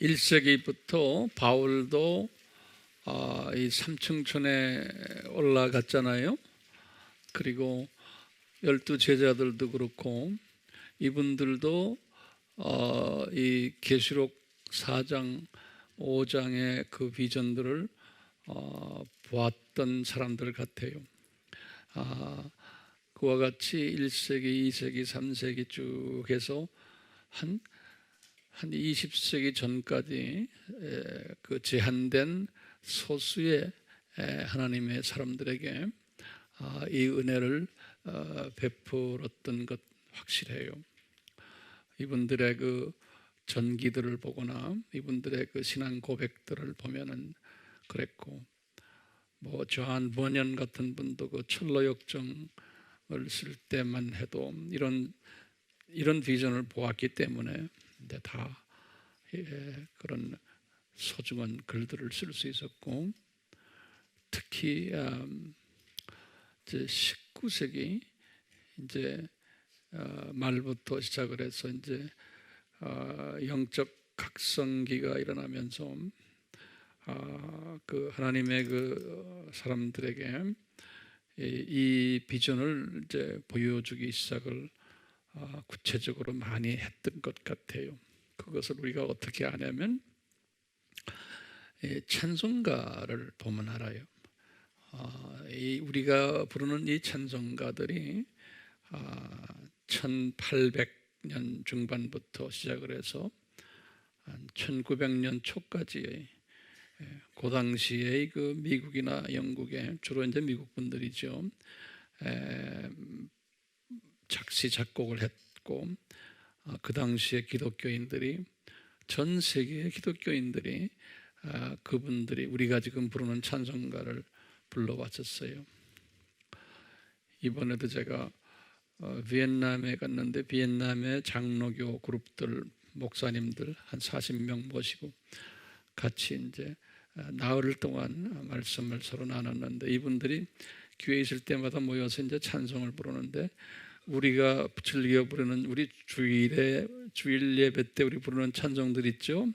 1세기부터 바울도 아, 이 삼층천에 올라갔잖아요. 그리고 열두 제자들도 그렇고 이분들도 어, 이 계시록 4장 5장의 그 비전들을 어, 보았던 사람들 같아요. 아, 그와 같이 1세기, 2세기, 3세기 쭉 해서 한, 한 20세기 전까지 에, 그 제한된 소수의 에, 하나님의 사람들에게 아, 이 은혜를 어, 베풀었던 것 확실해요. 이분들의 그 전기들을 보거나 이분들의 그 신앙 고백들을 보면은 그랬고 뭐 조한 번연 같은 분도 그 철로 역정을 쓸 때만 해도 이런 이런 비전을 보았기 때문에 이제 다 예, 그런 소중한 글들을 쓸 수 있었고 특히 음, 이제 19세기 이제 어, 말부터 시작을 해서 이제 어, 영적 각성기가 일어나면서 아, 그 하나님의 그 사람들에게 이, 이 비전을 이제 보여주기 시작을 아, 구체적으로 많이 했던 것 같아요. 그것을 우리가 어떻게 아냐면 이 찬송가를 보면 알아요. 아, 이 우리가 부르는 이 찬송가들이 아, 1800년 중반부터 시작을 해서 한 1900년 초까지 그 당시에 그 미국이나 영국에 주로 이제 미국 분들이죠. 에, 작시 작곡을 했고 아, 그 당시에 기독교인들이 전 세계의 기독교인들이 아, 그분들이 우리가 지금 부르는 찬송가를 불러왔었어요. 이번에도 제가 어, 비엔남에 갔는데 비엔남의 장로교 그룹들 목사님들 한 40명 모시고 같이 이제 어, 나흘 동안 말씀을 서로 나눴는데 이분들이 교회 있을 때마다 모여서 이제 찬송을 부르는데 우리가 즐겨 부르는 우리 주일에 주일 예배 때 우리 부르는 찬송들 있죠.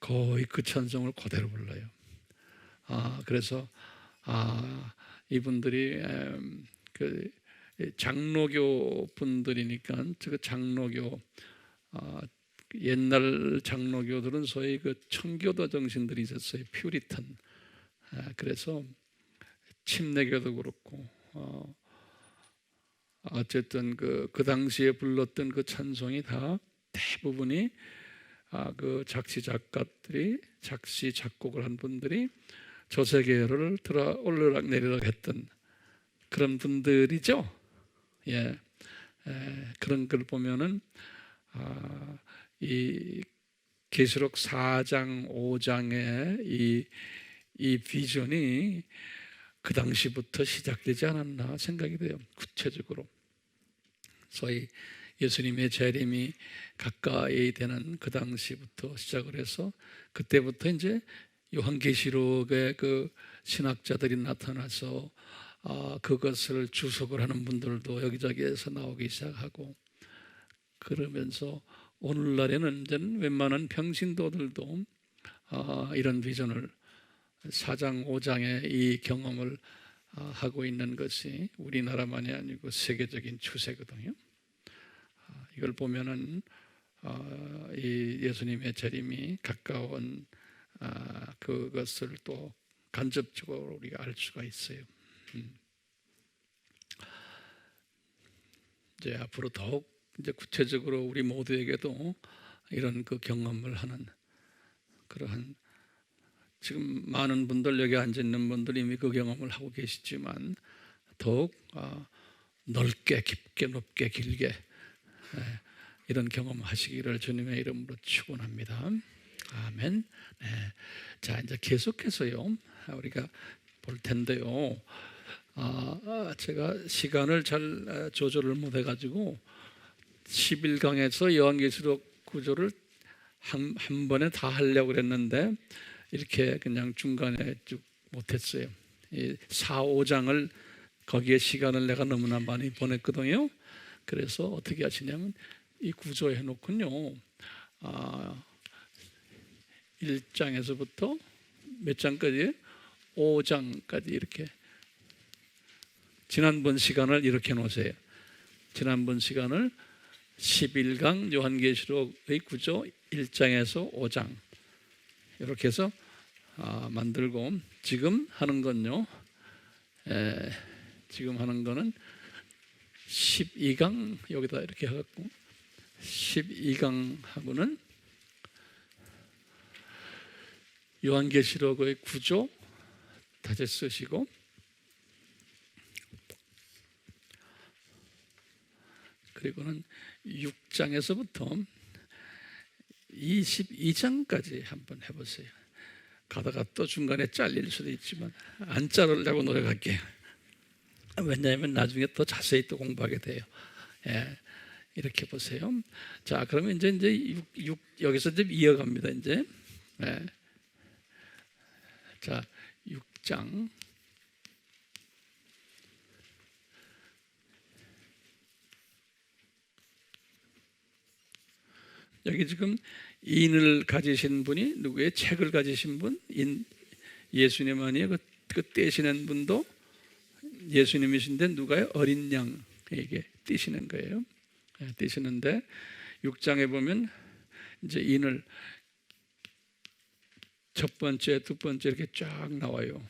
거의 그 찬송을 그대로 불러요. 아 그래서 아 이분들이 음, 그 장로교 분들이니까 그 장로교 아, 옛날 장로교들은 소위 그 청교도 정신들이 있었어요. 퓨리탄. 아, 그래서 침례교도 그렇고 어, 어쨌든 그, 그 당시에 불렀던 그 찬송이 다 대부분이 아, 그 작시 작가들이 작시 작곡을 한 분들이 조세계를 들어 올르락 내리락 했던 그런 분들이죠. 예, 에, 그런 걸 보면은 아, 이 계시록 4장 5장의 이, 이 비전이 그 당시부터 시작되지 않았나 생각이 돼요. 구체적으로. 소위 예수님의 재림이 가까이 되는 그 당시부터 시작을 해서 그때부터 이제 요한계시록의 그 신학자들이 나타나서 아, 그것을 주석을 하는 분들도 여기저기에서 나오기 시작하고 그러면서 오늘날에는 웬만한 평신도들도 아, 이런 비전을 4장 5장의 이 경험을 아, 하고 있는 것이 우리나라만이 아니고 세계적인 추세거든요. 아, 이걸 보면은 아, 이 예수님의 재림이 가까운 아, 그것을 또 간접적으로 우리가 알 수가 있어요. 음. 이제 앞으로 더욱 이제 구체적으로 우리 모두에게도 이런 그 경험을 하는 그러한 지금 많은 분들 여기 앉아 있는 분들이 이미 그 경험을 하고 계시지만 더욱 아, 넓게 깊게 높게 길게 예, 이런 경험하시기를 주님의 이름으로 축원합니다. 아멘. 네. 자 이제 계속해서요 우리가 볼 텐데요. 아, 제가 시간을 잘 아, 조절을 못 해가지고 11강에서 요한계시록 구조를 한, 한 번에 다 하려고 그랬는데 이렇게 그냥 중간에 쭉 못했어요. 이 4, 5장을 거기에 시간을 내가 너무나 많이 보냈거든요. 그래서 어떻게 하시냐면 이 구조 해 놓군요. 아, 1장에서부터 몇 장까지? 5장까지 이렇게 지난번 시간을 이렇게 놓으세요. 지난번 시간을 11강 요한계시록의 구조 1장에서 5장 이렇게 해서 아, 만들고 지금 하는 건요. 에, 지금 하는 거는 12강 여기다 이렇게 해갖고 12강하고는 요한계시록의 구조 다시 쓰시고 그리고는 6장에서부터 22장까지 한번 해보세요. 가다가 또 중간에 잘릴 수도 있지만 안 자르려고 노력할게요. 왜냐하면 나중에 더 자세히 또 공부하게 돼요. 예, 이렇게 보세요. 자, 그러면 이제 이제 6, 6 여기서 이제 이어갑니다. 이제 예. 자, 6장 여기 지금 인을 가지신 분이 누구의 책을 가지신 분? 인 예수님 아니에요? 그, 그 떼시는 분도 예수님이신데 누가요? 어린 양에게 떼시는 거예요. 예, 떼시는데 6장에 보면 이제 인을 첫 번째, 두 번째 이렇게 쫙 나와요.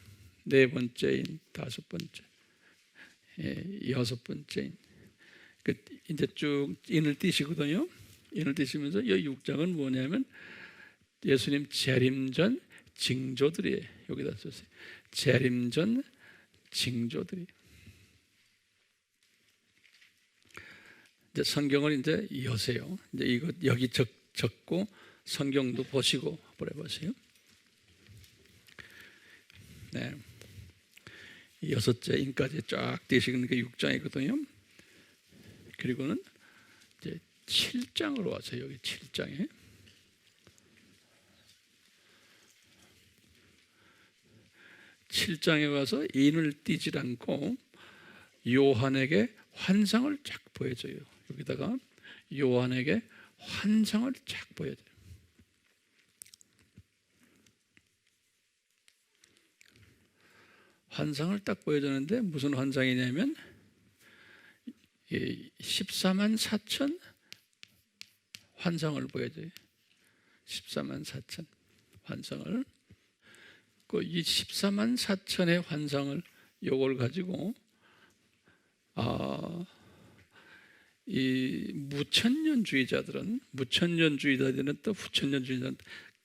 네 번째 인, 다섯 번째, 예, 여섯 번째 인. 그 이제 쭉 인을 띄시거든요. 인을 띄시면서 이 6장은 뭐냐면 예수님 재림 전 징조들이 여기다 썼어요. 재림 전 징조들이. 이제 성경을 이제 여세요. 이제 이거 여기 적, 적고 성경도 보시고 보내보세요. 네. 여섯째 인까지 쫙 띄시는 게 6장이거든요. 그리고는 7장으로 와서 여기 7장에 칠장에 와서 인을 띄질 않고 요한에게 환상을 쫙 보여줘요. 여기다가 요한에게 환상을 쫙 보여줘요. 환상을 딱 보여주는데 무슨 환상이냐면 14만 4천 환상을 보여줘요. 14만 4천 환상을 그 이 14만 4천의 환상을 요걸 가지고 아, 이 무천년주의자들은 무천년주의자들은 또 후천년주의자는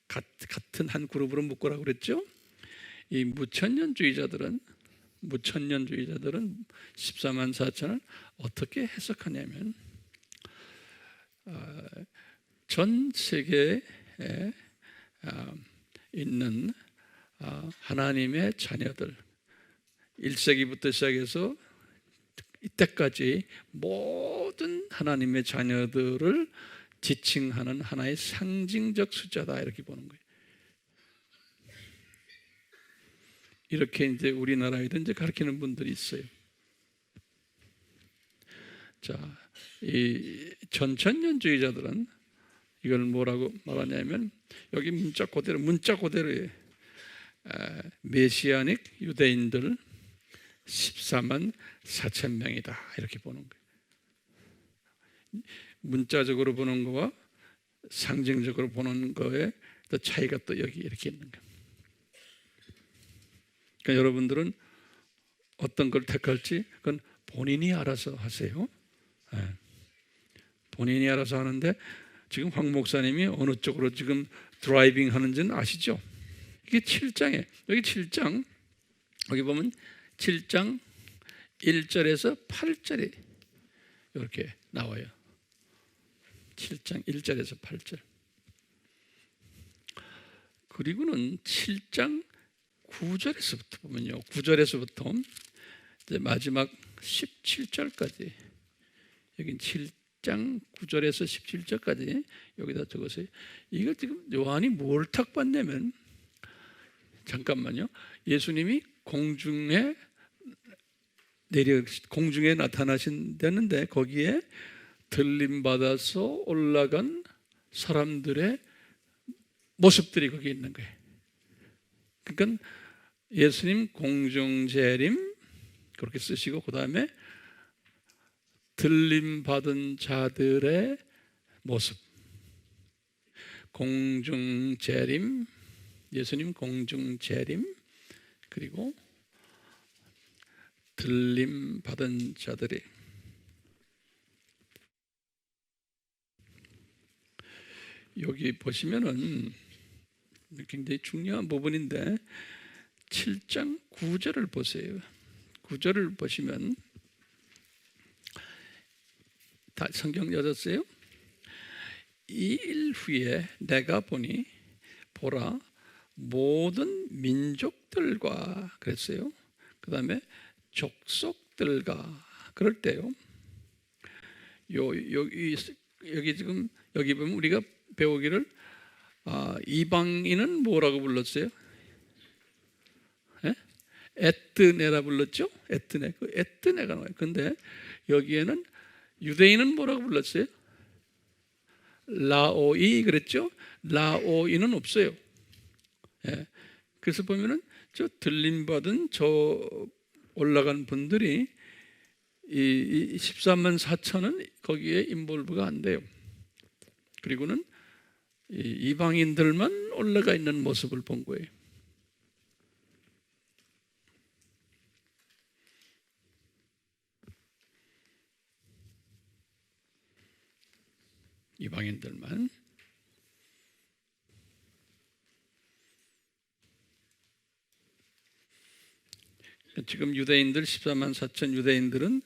같은 한 그룹으로 묶으라고 그랬죠. 이 무천년주의자들은 무천년주의자들은 14만 4천을 어떻게 해석하냐면 어, 전 세계에 어, 있는 어, 하나님의 자녀들 1세기부터 시작해서 이때까지 모든 하나님의 자녀들을 지칭하는 하나의 상징적 숫자다 이렇게 보는 거예요. 이렇게 이제 우리나라에도 이제 가르치는 분들이 있어요. 자, 이 전천년주의자들은 이걸 뭐라고 말하냐면 여기 문자 그대로 문자 그대로예요. 메시아닉 유대인들 14만 4천 명이다 이렇게 보는 거예요. 문자적으로 보는 거와 상징적으로 보는 거에 또 차이가 또 여기 이렇게 있는 거예요. 그러니까 여러분들은 어떤 걸 택할지 그건 본인이 알아서 하세요. 네. 본인이 알아서 하는데 지금 황 목사님이 어느 쪽으로 지금 드라이빙 하는지는 아시죠? 이게 7장에 여기 7장 여기 보면 7장 1절에서 8절이 이렇게 나와요. 7장 1절에서 8절. 그리고는 7장 9절에서부터 보면요. 9절에서부터 이제 마지막 17절까지 여긴 7 장 9절에서 17절까지 여기다 적었어요. 이거 지금 요한이 뭘 탁받냐면 잠깐만요. 예수님이 공중에 내려 공중에 나타나신다는데 거기에 들림 받아서 올라간 사람들의 모습들이 거기 있는 거예요. 그러니까 예수님 공중 재림 그렇게 쓰시고 그 다음에 들림 받은 자들의 모습 공중 재림 예수님 공중 재림 그리고 들림 받은 자들이 여기 보시면은 굉장히 중요한 부분인데 7장 9절을 보세요. 9절을 보시면 다 성경 열었어요. 이 일 후에 내가 보니 보라 모든 민족들과 그랬어요. 그 다음에 족속들과 그럴 때요. 요 여기 여기 지금 여기 보면 우리가 배우기를 아, 이방인은 뭐라고 불렀어요? 예? 에뜨네라 불렀죠? 에뜨네. 그 에뜨네가 나와요. 근데 여기에는 유대인은 뭐라고 불렀어요? 라오이 그랬죠? 라오이는 없어요. 예. 그래서 보면은 저 들림 받은 저 올라간 분들이 이 13만 4천은 거기에 인볼브가 안 돼요. 그리고는 이 이방인들만 올라가 있는 모습을 본 거예요. 이방인들만 지금 유대인들 14만 4천 유대인들은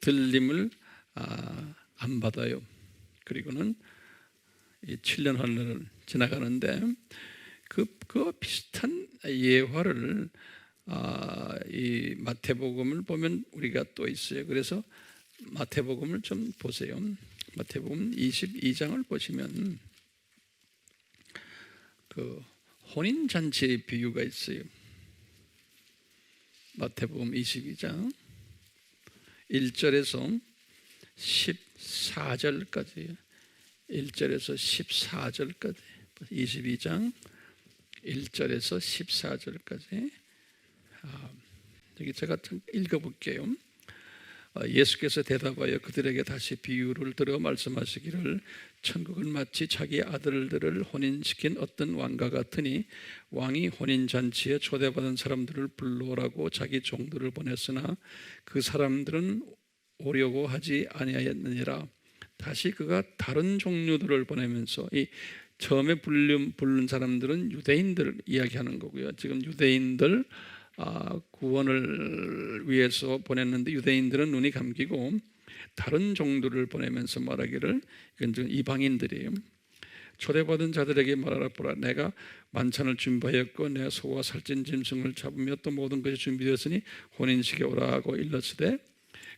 들림을 아, 안 받아요. 그리고는 이 7년 헌련을 지나가는데 그, 그 비슷한 예화를 아, 이 마태복음을 보면 우리가 또 있어요. 그래서 마태복음을 좀 보세요. 마태복음 22장을 보시면 그 혼인 잔치의 비유가 있어요. 마태복음 22장 1절에서 14절까지 1절에서 14절까지 22장 1절에서 14절까지 아, 여기 제가 좀 읽어볼게요. 아, 예수께서 대답하여 그들에게 다시 비유를 들어 말씀하시기를 천국은 마치 자기 아들들을 혼인시킨 어떤 왕과 같으니 왕이 혼인 잔치에 초대받은 사람들을 불러오라고 자기 종들을 보냈으나 그 사람들은 오려고 하지 아니하였느니라 다시 그가 다른 종류들을 보내면서 이 처음에 부른 사람들은 유대인들 이야기하는 거고요. 지금 유대인들 아, 구원을 위해서 보냈는데 유대인들은 눈이 감기고 다른 종들을 보내면서 말하기를 이건 좀 이방인들이에요. 초대받은 자들에게 말하라 보라 내가 만찬을 준비하였고 내 소와 살찐 짐승을 잡으며 또 모든 것이 준비되었으니 혼인식에 오라 하고 일렀으되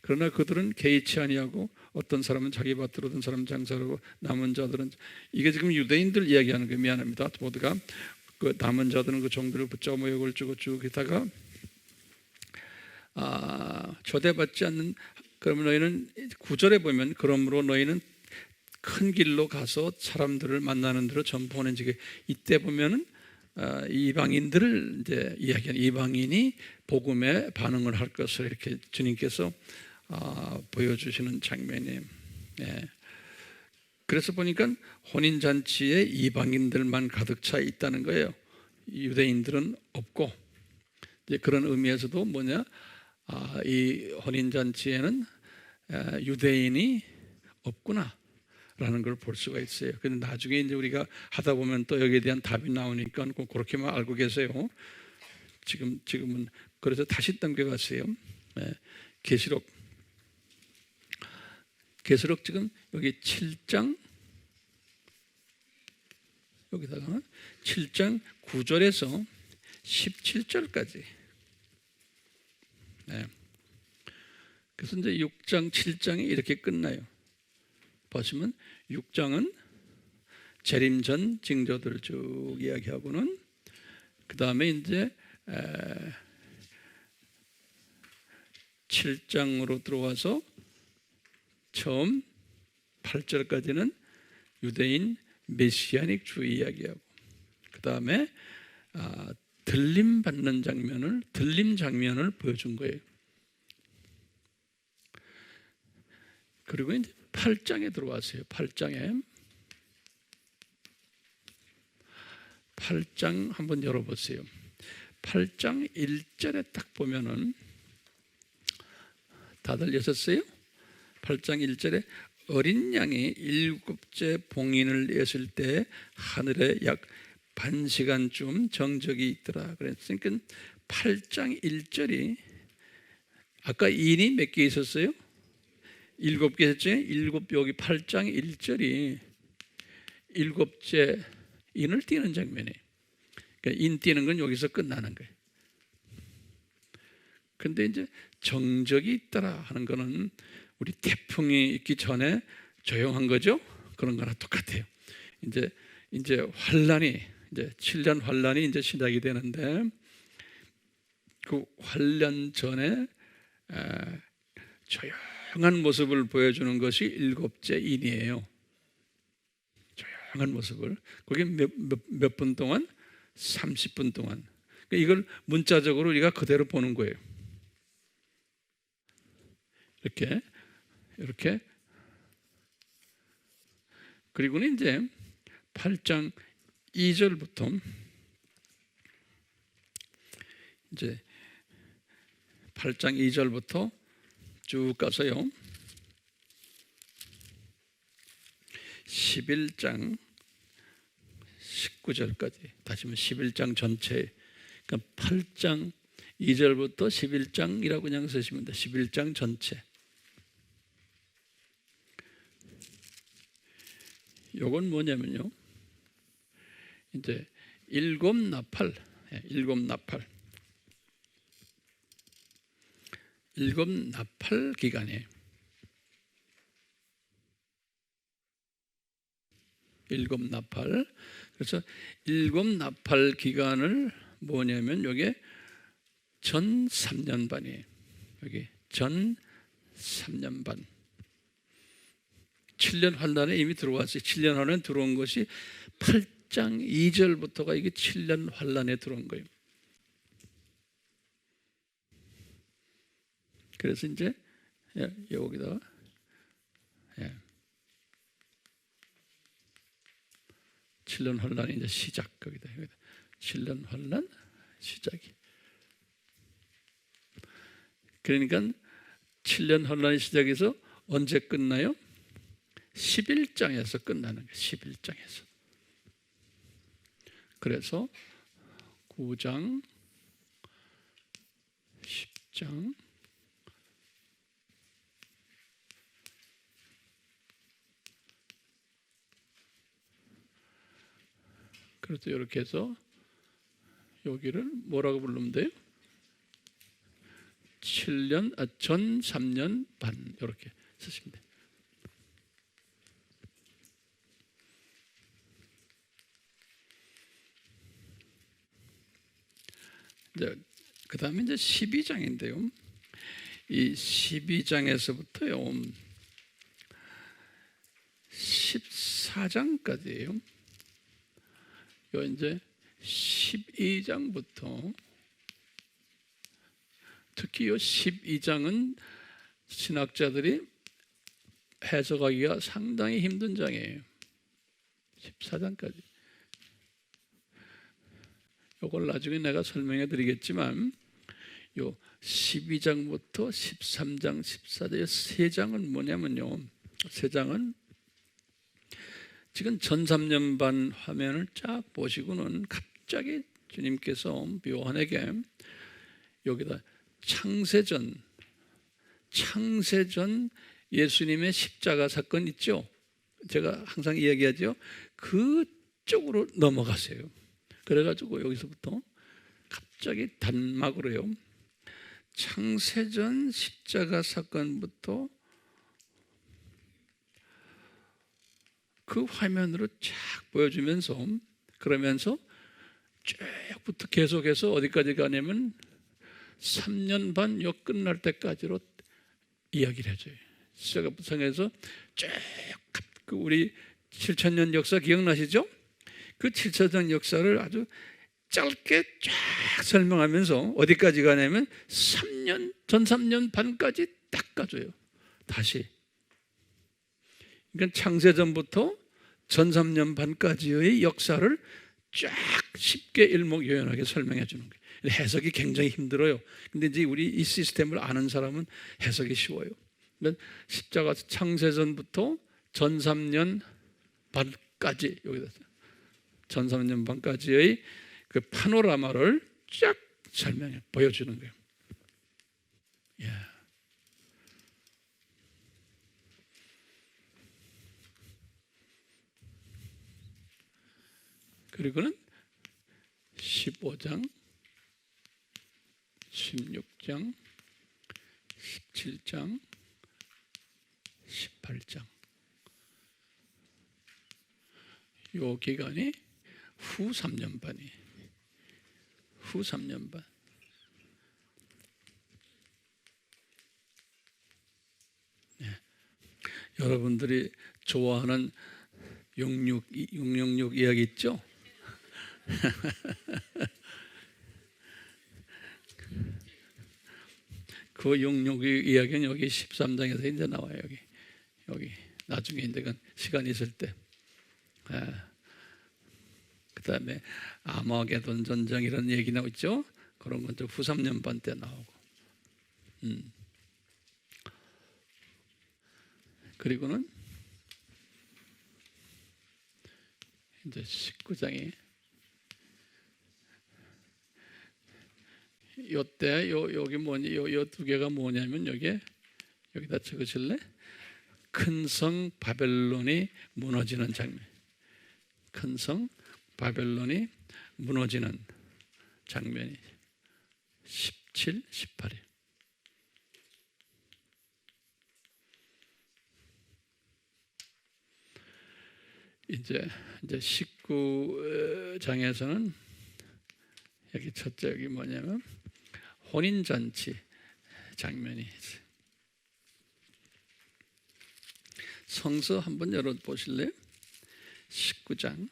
그러나 그들은 개의치 아니하고 어떤 사람은 자기 밭으로 어떤 사람은 장사로 남은 자들은 이게 지금 유대인들 이야기하는 게 미안합니다. 모두가 그 남은 자들은 그 종들을 붙잡아 모욕을 주고 쭉 있다가 아, 초대받지 않는 그러면 너희는 구절에 보면 그러므로 너희는 큰 길로 가서 사람들을 만나는 대로 전부 보낸지게 이때 보면은 아, 이방인들을 이제 이야기하는 이방인이 복음에 반응을 할 것을 이렇게 주님께서 아, 보여주시는 장면이에요. 예. 그래서 보니까 혼인 잔치에 이방인들만 가득 차 있다는 거예요. 유대인들은 없고 이제 그런 의미에서도 뭐냐 아, 이 혼인 잔치에는 유대인이 없구나라는 걸 볼 수가 있어요. 근데 나중에 이제 우리가 하다 보면 또 여기에 대한 답이 나오니까 꼭 그렇게만 알고 계세요. 지금 지금은 그래서 다시 넘겨갔어요. 계시록 계시록 지금 여기 7장 여기다가 7장 9절에서 17절까지. 네. 그래서 이제 6장, 7장이 이렇게 끝나요. 보시면 6장은 재림 전 징조들을 쭉 이야기하고는 그 다음에 이제 7장으로 들어와서 처음 8절까지는 유대인 메시아닉 주의 이야기하고 다음에 아, 들림 받는 장면을 들림 장면을 보여준 거예요. 그리고 이제 8장에 들어왔어요. 8장에 8장 한번 열어보세요. 8장 1절에 딱 보면은 다들 여셨어요? 8장 1절에 어린 양이 일곱째 봉인을 냈을 때 하늘에 약 반 시간쯤 정적이 있더라. 그랬으니까 8장 1절이 아까 인이 몇 개 있었어요? 일곱 개 했죠? 일곱 여기 8장 1절이 일곱째 인을 띄는 장면이에요. 그러니까 인 띄는 건 여기서 끝나는 거예요. 근데 이제 정적이 있더라 하는 거는 우리 태풍이 있기 전에 조용한 거죠. 그런 거랑 똑같아요. 이제 이제 환란이 이제 7년 환란이 이제 시작이 되는데 그 환란 전에 에, 조용한 모습을 보여주는 것이 일곱째 인이에요. 조용한 모습을 그게 몇몇 분 동안 30분 동안 그러니까 이걸 문자적으로 우리가 그대로 보는 거예요. 이렇게 이렇게 그리고는 이제 8장 2절부터 이제 8장 2절부터 쭉 가서요. 11장 19절까지 다시 말 11장 전체 그러니까 8장 2절부터 11장이라고 그냥 쓰시면 돼. 11장 전체. 요건 뭐냐면요. 이제 일곱 나팔, 예, 일곱 나팔, 일곱 나팔 기간이에요. 일곱 나팔. 그래서 일곱 나팔 기간을 뭐냐면 여기 전 3년 반이에요. 여기 전 3년 반. 7년 환란에 이미 들어왔어요. 7년 환란 들어온 것이 8장 2절부터가 이게 7년 환란에 들어온 거예요. 그래서 이제 예, 여기다가 예. 7년 환란이 이제 시작 거기다. 여기다. 7년 환란 시작이. 그러니까 7년 환란이 시작해서 언제 끝나요? 11장에서 끝나는 거예요. 11장에서. 그래서 9장, 10장, 그래서 이렇게 해서 여기를 뭐라고 부르면 돼요? 7년, 아, 전 3년 반 이렇게 쓰시면 돼요. 이제 그 다음에 이제 12장인데요. 이 12장에서부터요. 14장까지예요. 요 이제 12장부터 특히 요 12장은 신학자들이 해석하기가 상당히 힘든 장이에요. 14장까지. 이걸 나중에 내가 설명해 드리겠지만 요 12장부터 13장, 14장 세 장은 뭐냐면요. 세 장은 지금 전 3년 반 화면을 쫙 보시고는 갑자기 주님께서 묘한에게 여기다 창세전 창세전 예수님의 십자가 사건 있죠. 제가 항상 이야기하죠. 그쪽으로 넘어가세요. 그래가지고 여기서부터 갑자기 단막으로요. 창세전 십자가 사건부터 그 화면으로 쫙 보여주면서 그러면서 쭉부터 계속해서 어디까지 가냐면 3년 반 요 끝날 때까지로 이야기를 해줘요. 시작부상에서 쭉그 우리 7천년 역사 기억나시죠? 그그 7차장 역사를 아주 짧게 쫙 설명하면서 어디까지 가냐면 3년 전 3년 반까지 딱 가줘요. 다시. 그러니까 창세전부터 전 3년 반까지의 역사를 쫙 쉽게 일목요연하게 설명해 주는 거예요. 해석이 굉장히 힘들어요. 근데 이제 우리 이 시스템을 아는 사람은 해석이 쉬워요. 그러니까 십자가 창세전부터 전 3년 반까지 여기다 전 3년 반까지의 그 파노라마를 쫙 설명해 보여주는 거예요. 예. 그리고는 15장, 16장, 17장, 18장. 요 기간이 후 3년 반이 후 3년 반. 네. 여러분들이 좋아하는 666, 666 이야기 있죠? 그 육육의 이야기는 여기 13장에서 이제 나와요. 여기 여기 나중에 이제 그 시간 있을 때. 아, 그다음에 아마게돈 전쟁 이런 얘기 나오죠. 그런 건 좀 후삼년 반 때 나오고. 음. 그리고는 이제 19장이 요때 요 여기 뭐니 요요 두 개가 뭐냐면 여기 여기다 적으실래? 큰 성 바벨론이 무너지는 장면. 큰 성 바벨론이 무너지는 장면이 17, 18일. 이제 이제 19장에서는 여기 첫째 여기 뭐냐면 혼인 잔치 장면이. 성서 한번 열어 보실래요? 19장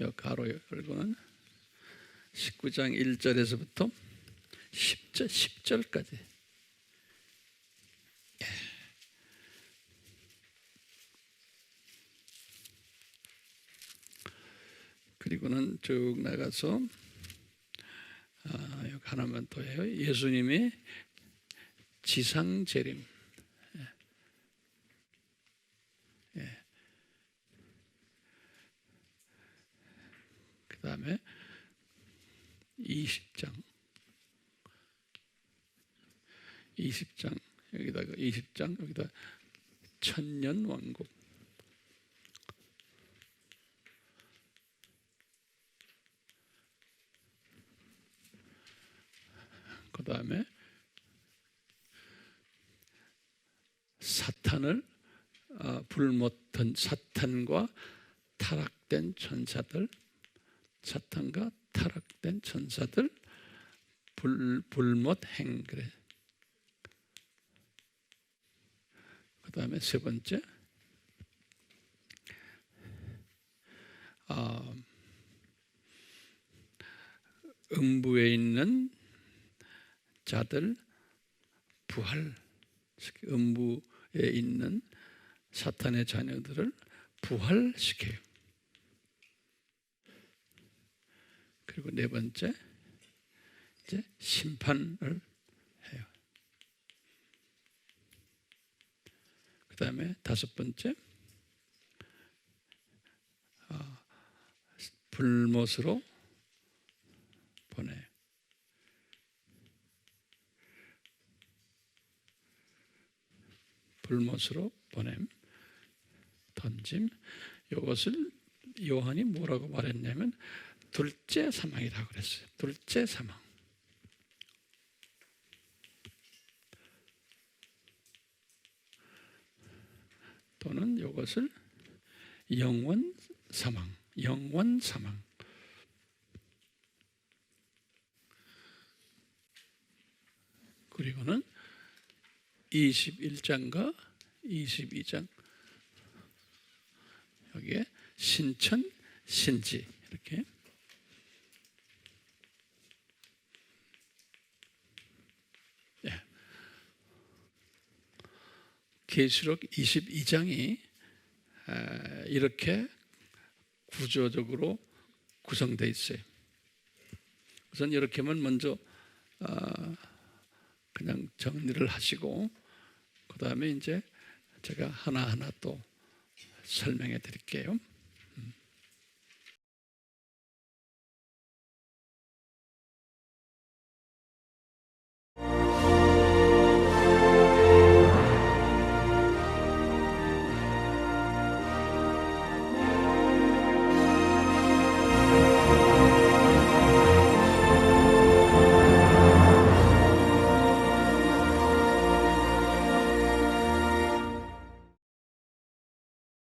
여 가로 열고는 19장 1절에서부터 10절 10절까지 그리고는 쭉 나가서 아, 하나만 더 해요. 예수님이 지상 재림. 예. 예. 그 다음에 20장. 20장 여기다가 20장 여기다 천년 왕국. 그 다음에 사탄을 어, 불못한 사탄과 타락된 천사들, 사탄과 타락된 천사들 불 불못 행 그래. 그 다음에 세 번째 어, 음부에 있는 자들 부활 음부에 있는 사탄의 자녀들을 부활시켜요. 그리고 네 번째 이제 심판을 해요. 그 다음에 다섯 번째 아, 불못으로 보내요. 불못으로 보냄, 던짐. 이것을 요한이 뭐라고 말했냐면 둘째 사망이라고 그랬어요. 둘째 사망. 또는 이것을 영원 사망, 영원 사망. 그리고는 21장과 22장 여기에 신천 신지 이렇게 계시록 22장이 이렇게 구조적으로 구성되어 있어요. 우선 이렇게 하면 먼저 아, 그냥 정리를 하시고 그 다음에 이제 제가 하나하나 또 설명해 드릴게요.